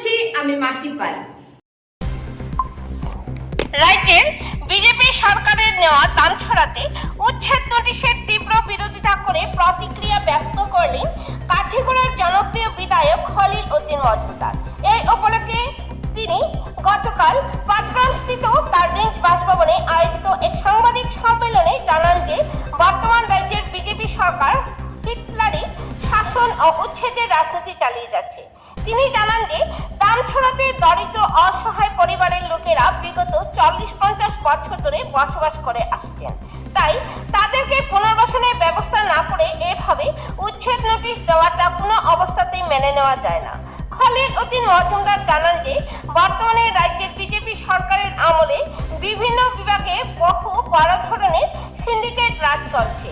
করছি আমি মাহি পাল রাজ্যের বিজেপি সরকারের নেওয়া দান ছড়াতে উচ্ছেদ নোটিশের তীব্র বিরোধিতা করে প্রতিক্রিয়া ব্যক্ত করলেন কাঠিগড়ার জনপ্রিয় বিধায়ক খলিল উদ্দিন মজুমদার। এই উপলক্ষে তিনি গতকাল পাঁচগ্রামস্থিত তার নিজ বাসভবনে আয়োজিত এক সাংবাদিক সম্মেলনে জানান যে, বর্তমান রাজ্যের বিজেপি সরকার হিটলারি শাসন ও উচ্ছেদের রাজনীতি চালিয়ে যাচ্ছে। তিনি জানান যে দাম ছড়াতে দরিদ্র অসহায় পরিবারের লোকেরা বিগত চল্লিশ পঞ্চাশ বছর ধরে বসবাস করে আসছেন তাই তাদেরকে পুনর্বাসনের ব্যবস্থা না করে এভাবে উচ্ছেদ নোটিশ দেওয়াটা কোনো অবস্থাতেই মেনে নেওয়া যায় না। খলিল উদ্দিন মজুমদার জানান যে, বর্তমানে রাজ্যের বিজেপি সরকারের আমলে বিভিন্ন বিভাগে বহু বড় ধরনের সিন্ডিকেট রাজ চলছে।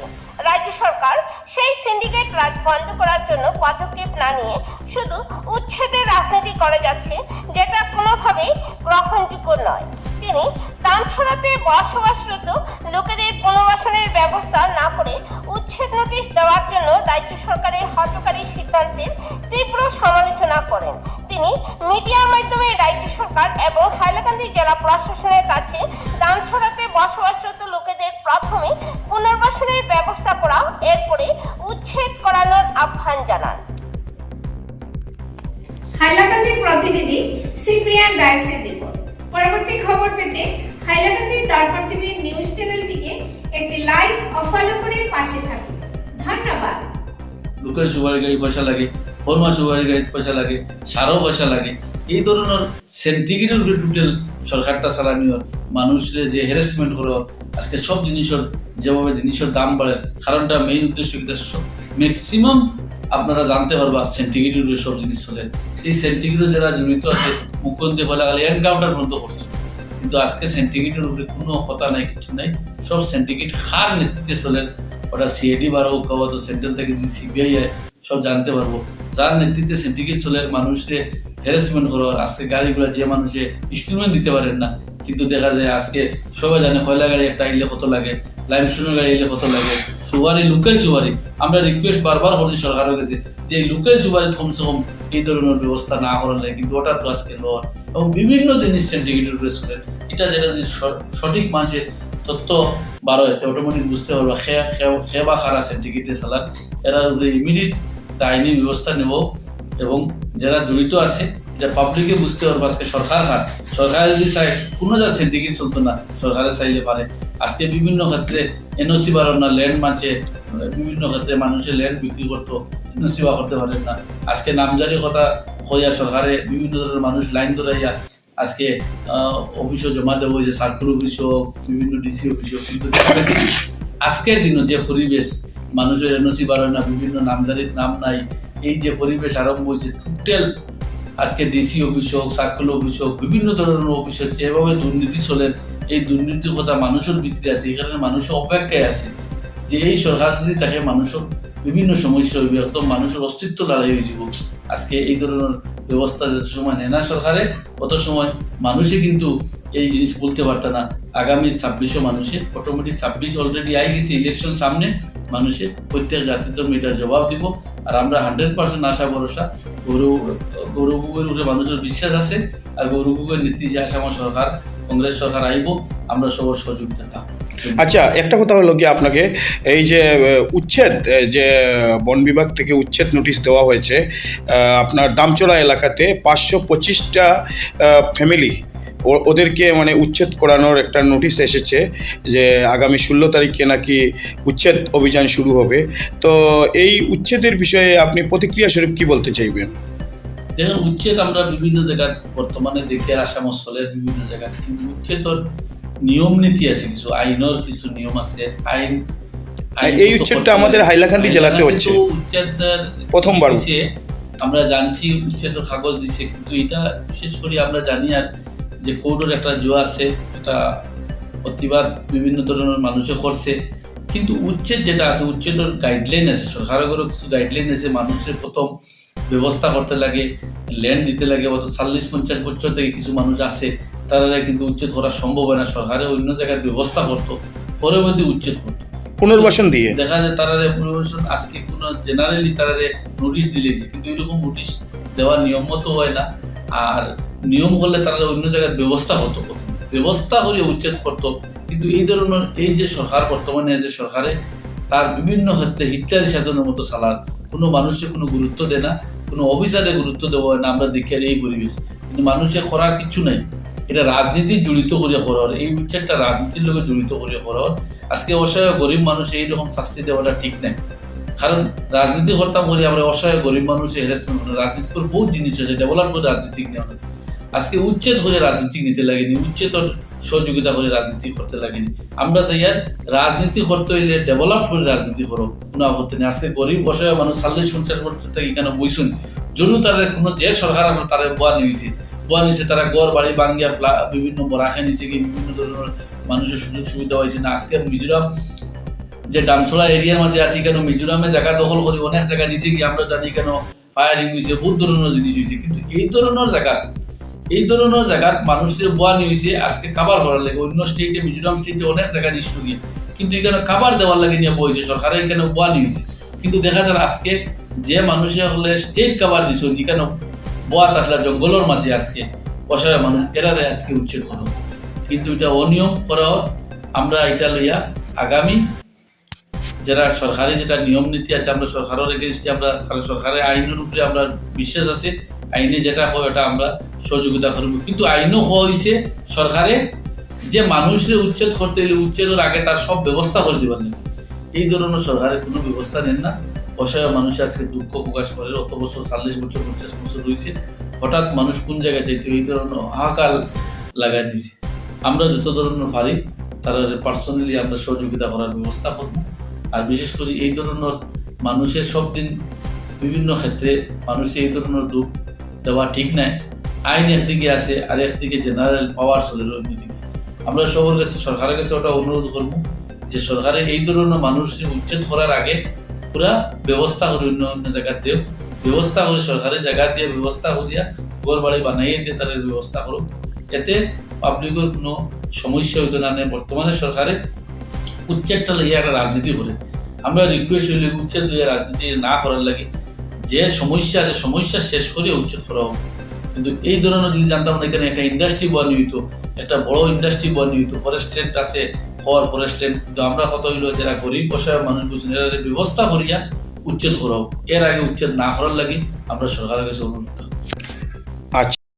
রাজ্য সরকার সেই সিন্ডিকেট রাজ বন্ধ করার জন্য পদক্ষেপ না নিয়ে শুধু উচ্ছেদের রাজনীতি করে যাচ্ছে, যেটা কোনোভাবেই গ্রহণযোগ্য নয়। তিনি দাম বসবাসরত লোকেদের পুনর্বাসনের ব্যবস্থা না করে উচ্ছেদ নোটিশ দেওয়ার জন্য রাজ্য সরকারের হটকারী সিদ্ধান্তের তীব্র সমালোচনা করেন। তিনি মিডিয়ার মাধ্যমে রাজ্য সরকার এবং হাইলাকান্দি জেলা প্রশাসনের কাছে দাম ছড়াতে সিপ্রিয়ান ডায়েসের রিপোর্ট পরবর্তী খবর পেতে হাইলাকান্দি দর্পণ টিভির নিউজ চ্যানেলটিকে একটি লাইক ও ফলো করে পাশে থাকুন। ধন্যবাদ। লোকের সুপারি গাড়ি পয়সা লাগে ফরমা সুপারি গাড়িত পয়সা লাগে, সারও পয়সা লাগে। এই ধরনের সেন্টিগ্রেডের উপরে টোটাল সরকারটা চালানিও মানুষের যে হ্যারাসমেন্ট করো আজকে সব জিনিসের যেভাবে জিনিসের দাম বাড়ে, কারণটা মেইন উদ্দেশ্য কিন্তু ম্যাক্সিমাম আপনারা জানতে পারবা সেন্টিগ্রেডের সব জিনিস চলে এই সেন্টিগ্রেড যারা জড়িত আছে মুখ্যমন্ত্রী বলা গেলে এনকাউন্টার পর্যন্ত করছে। কিন্তু আজকে সেন্টিগ্রেডের উপরে কোনো কথা নাই, কিছু নাই। সব সেন্টিগ্রেড খার নেতৃত্বে চলে। ওটা সিআইডি বারো কবাত সেন্ট্রাল থেকে যদি সিবিআই হয় সব জানতে পারব। যার নেতৃত্বে সিন্ডিকেট চলে মানুষের হ্যারাসমেন্ট করার আজকে গাড়িগুলো যে মানুষে ইনস্ট্রুমেন্ট দিতে পারেন না কিন্তু দেখা যায় আজকে সবাই জানে কয়লা গাড়ি একটা আইলে কত লাগে লাইমস্টোনের গাড়ি এলে কত লাগে সুবারি লোকাল সুবারি আমরা রিকোয়েস্ট বারবার করছি সরকারের কাছে যে লোকাল সুবারি কমসে কম এই ধরনের ব্যবস্থা না করলে কিন্তু ওটা আজকে লওয়ার এবং বিভিন্ন জিনিস সেন্টিগ্রেটের উপরে চলে এটা যেটা যদি স- সঠিক মানুষের তথ্য বারো হতে অটোমেটিক বুঝতে পারব খে বা খারা সেন্টিগ্রেটে চালান এরা ইমিডিয়েট আইনি ব্যবস্থা নেব এবং যারা জড়িত আছে এটা পাবলিকে বুঝতে পারব আজকে সরকার হাত সরকার যদি চায়, কোনো যা সিন্ডিকেট চলতো না সরকারে চাইলে পারে। আজকে বিভিন্ন ক্ষেত্রে এনওসি বাড়ার না ল্যান্ড মাঝে বিভিন্ন ক্ষেত্রে মানুষের ল্যান্ড বিক্রি করতো এনওসি বা করতে পারেন না। আজকে নামজারির কথা কইয়া সরকারে বিভিন্ন ধরনের মানুষ লাইন ধরাইয়া আজকে অফিসও জমা দেবো যে সার্কুল অফিস হোক বিভিন্ন ডিসি অফিস হোক কিন্তু আজকের দিনে যে পরিবেশ, মানুষের এনওসি বাড়ায় না, বিভিন্ন নামজারির নাম নাই, এই যে পরিবেশ আরম্ভ হয়েছে টোটাল আজকে ডিসি অফিস হোক সার্কুল অফিস হোক, বিভিন্ন ধরনের অফিস হচ্ছে, এভাবে দুর্নীতি চলে। এই দুর্নীতির কথা মানুষের ভিতরে আছে এখানে মানুষ অপেক্ষায় আছে যে এই সরকার যদি তাকে মানুষের বিভিন্ন সমস্যা হইবে একদম মানুষের অস্তিত্ব লড়াই হয়ে যাব। আজকে এই ধরনের ব্যবস্থা যত সময় নেয় না সরকারে, অত সময় মানুষে কিন্তু এই জিনিস বলতে পারত না। আগামী ছাব্বিশে মানুষে অটোমেটিক ছাব্বিশ অলরেডি আই গেছে ইলেকশন সামনে। মানুষে প্রত্যেক জাতির তো এটার জবাব দিব। আর আমরা হান্ড্রেড পার্সেন্ট আশা ভরসা গৌরব গৌরবগুগের উপরে মানুষের বিশ্বাস আছে, আর গৌরবগুগের নেতৃত্বে আসাম সরকার, কংগ্রেস সরকার আইব, আমরা সবার সহযোগিতা থাকব আচ্ছা একটা কথা হলো কি আপনাকে, এই যে উচ্ছেদ যে, বন বিভাগ থেকে উচ্ছেদ নোটিশ দেওয়া হয়েছে আপনার দামচড়া এলাকাতে পাঁচশো পঁচিশটা ফ্যামিলি ওদেরকে মানে উচ্ছেদ করানোর একটা নোটিশ এসেছে যে আগামী ষোলো তারিখে নাকি উচ্ছেদ অভিযান শুরু হবে তো এই উচ্ছেদের বিষয়ে আপনি প্রতিক্রিয়া স্বরূপ কি বলতে চাইবেন দেখুন উচ্ছেদ আমরা বিভিন্ন জায়গায় বর্তমানে দেখে আসাম চলে বিভিন্ন জায়গায় কিন্তু উচ্ছেদর নিয়ম নীতি আছে কিছু আইনের কিছু নিয়ম আছে আইন এই উচ্ছেদটা আমাদের হাইলাকান্দি জেলাতে হচ্ছে। উচ্ছেদের প্রথমবার। আমরা জানছি উচ্ছেদের কাগজ দিছে কিন্তু এটা বিশেষ করে আমরা জানি আর যে কোর্টের একটা জো আছে একটা প্রতিবাদ বিভিন্ন ধরনের মানুষে করছে। কিন্তু উচ্ছেদ যেটা আছে উচ্ছেদের গাইডলাইন আছে সরকারেরও কিছু গাইডলাইন আছে মানুষের প্রথম ব্যবস্থা করতে লাগে ল্যান্ড দিতে লাগে অত চল্লিশ পঞ্চাশ বছর থেকে কিছু মানুষ আছে তারা কিন্তু উচ্ছেদ করা সম্ভব হয় না সরকারে অন্য জায়গায় ব্যবস্থা করতো পরবর্তী উচ্ছেদ করতো। পুনর্বাসন দিয়ে? দেখা যায় তারা পুনর্বাসন আজকে কোনো জেনারেলি তারা নোটিশ দিলেছে কিন্তু এরকম নোটিশ দেওয়ার নিয়ম মতো হয় না আর নিয়ম করলে তারা অন্য জায়গায় ব্যবস্থা হতো। ব্যবস্থা করে উচ্ছেদ করতো। কিন্তু এই ধরনের এই যে সরকার, বর্তমানে যে সরকারে, তার বিভিন্ন ক্ষেত্রে হিটলারি শাসনের মতো চালান। কোনো মানুষের কোনো গুরুত্ব দেয় না, কোনো অফিসারে গুরুত্ব দেওয়া হয় না, আমরা দেখি এই পরিবেশ। কিন্তু মানুষের করার কিছু নাই। এটা রাজনীতি জড়িত করে করার, এই উচ্ছেদটা রাজনীতির লোকে জড়িত করে করার। আজকে অসহায় গরিব মানুষ এইরকম শাস্তি দেওয়াটা ঠিক নাই। কারণ রাজনীতি করতাম করি আমরা অসহায় গরিব মানুষের হ্যারাসমেন্ট রাজনীতি করে বহুত জিনিস আছে, ডেভেলপ করে রাজনীতি নেওয়া। আজকে উচ্ছেদ করে রাজনীতি নিতে লাগেনি উচ্ছেদর সহযোগিতা করে রাজনীতি করতে লাগেনি। আমরা চাই আর রাজনীতি করতে হইলে ডেভেলপ করে রাজনীতি করো, কোনো আপত্তি নেই। আজকে গরিব অসহায় মানুষ চল্লিশ, পঞ্চাশ বছর থেকে এখানে বইছুন জরু তারা কোনো যে সরকার আসলো তারা বোয়া নিয়েছে। বোয়া নিয়েছে, তারা গড় বাড়ি বাঙ্গিয়া ফ্লা, বিভিন্ন বরাখে নিয়েছে কি, বিভিন্ন ধরনের মানুষের সুযোগ সুবিধা হয়েছে না? আজকে মিজোরাম যে ডামছড়া এরিয়ার মাঝে আছি কেন? মিজোরামে জায়গা দখল করি অনেক জায়গা নিচে গিয়ে আমরা জানি কেন ফায়ারিং হয়েছে বহুত ধরনের জিনিস হয়েছে কিন্তু এই ধরনের জায়গা এই ধরনের জায়গাত মানুষের বোয়া নিয়েছে আজকে কাবার করার লাগে অন্য স্টেটে মিজোরাম স্টেটে অনেক জায়গা নিশ্চ গিয়ে কিন্তু এখানে কাবার দেওয়ার লাগে নিয়ে বইছে, সরকারের এখানে বোয়া নিয়েছে কিন্তু দেখা যায় আজকে যে মানুষের হলে স্টেট কাবার দিছ, এখানে বোয়া আসলা জঙ্গলের মাঝে আজকে অসহায় মানুষ, এরারে আজকে উচ্ছেদ করা। কিন্তু এটা অনিয়ম করা হয়। আমরা এটা লইয়া আগামী যারা সরকারি যেটা নিয়ম নীতি আছে, আমরা সরকারের এগেনস্টে আমরা সরকারের আইনের উপরে আমরা বিশ্বাস আছে আইনে যেটা হয়, ওটা আমরা সহযোগিতা করব। কিন্তু আইনও হয়েছে সরকারে যে মানুষের উচ্ছেদ করতে গেলে উচ্ছেদের আগে তার সব ব্যবস্থা করে দিবার নেই এই ধরনের সরকারের কোনো ব্যবস্থা নেন না। অসহায় মানুষ আজকে দুঃখ প্রকাশ করে, অত বছর চল্লিশ বছর, পঞ্চাশ বছর রয়েছে। হঠাৎ মানুষ কোন জায়গায় যাইতো এই ধরনের হাহাকার লাগাই নিয়েছে আমরা যত ধরনের পারি, তারা পার্সোনালি আমরা সহযোগিতা করার ব্যবস্থা করব। আর বিশেষ করে এই ধরনের মানুষের সব দিন বিভিন্ন ক্ষেত্রে মানুষের এই ধরনের দুঃখ দেওয়া ঠিক নাই। আইন একদিকে আছে আর একদিকে জেনারেল পাওয়ার চলে অন্যদিকে। আমরা সবার কাছে, সরকারের কাছে ওটা অনুরোধ করব যে সরকারের এই ধরনের মানুষের উচ্ছেদ করার আগে পুরা ব্যবস্থা করে অন্য অন্য জায়গা দেও ব্যবস্থা করে সরকারের জায়গা দিয়ে ব্যবস্থা করিয়া ঘর বাড়ি বানাইয়ে দিয়ে তাদের ব্যবস্থা করুক। এতে পাবলিকের কোনো সমস্যা হইতো না নেই বর্তমানে সরকারে উচ্ছেদটা লইয়া একটা রাজনীতি করে। আমরা রিকোয়েস্ট হইলে উচ্ছেদ লইয়া রাজনীতি না করার লাগে যে সমস্যা আছে, সমস্যা শেষ করে উচ্ছেদ করা হোক। কিন্তু এই ধরনের যদি জানতাম না, এখানে একটা ইন্ডাস্ট্রি বন্ধ হইতো একটা বড় ইন্ডাস্ট্রি বন্ধ হইতো ফরেস্ট ল্যান্ড আছে ফর ফরেস্ট ল্যান্ড কিন্তু আমরা কত হইল যারা গরিব বসায় মানুষ বুঝছেন এরা ব্যবস্থা করিয়া উচ্ছেদ করা হোক। এর আগে উচ্ছেদ না করার লাগে আমরা সরকারের কাছে অনুরোধ।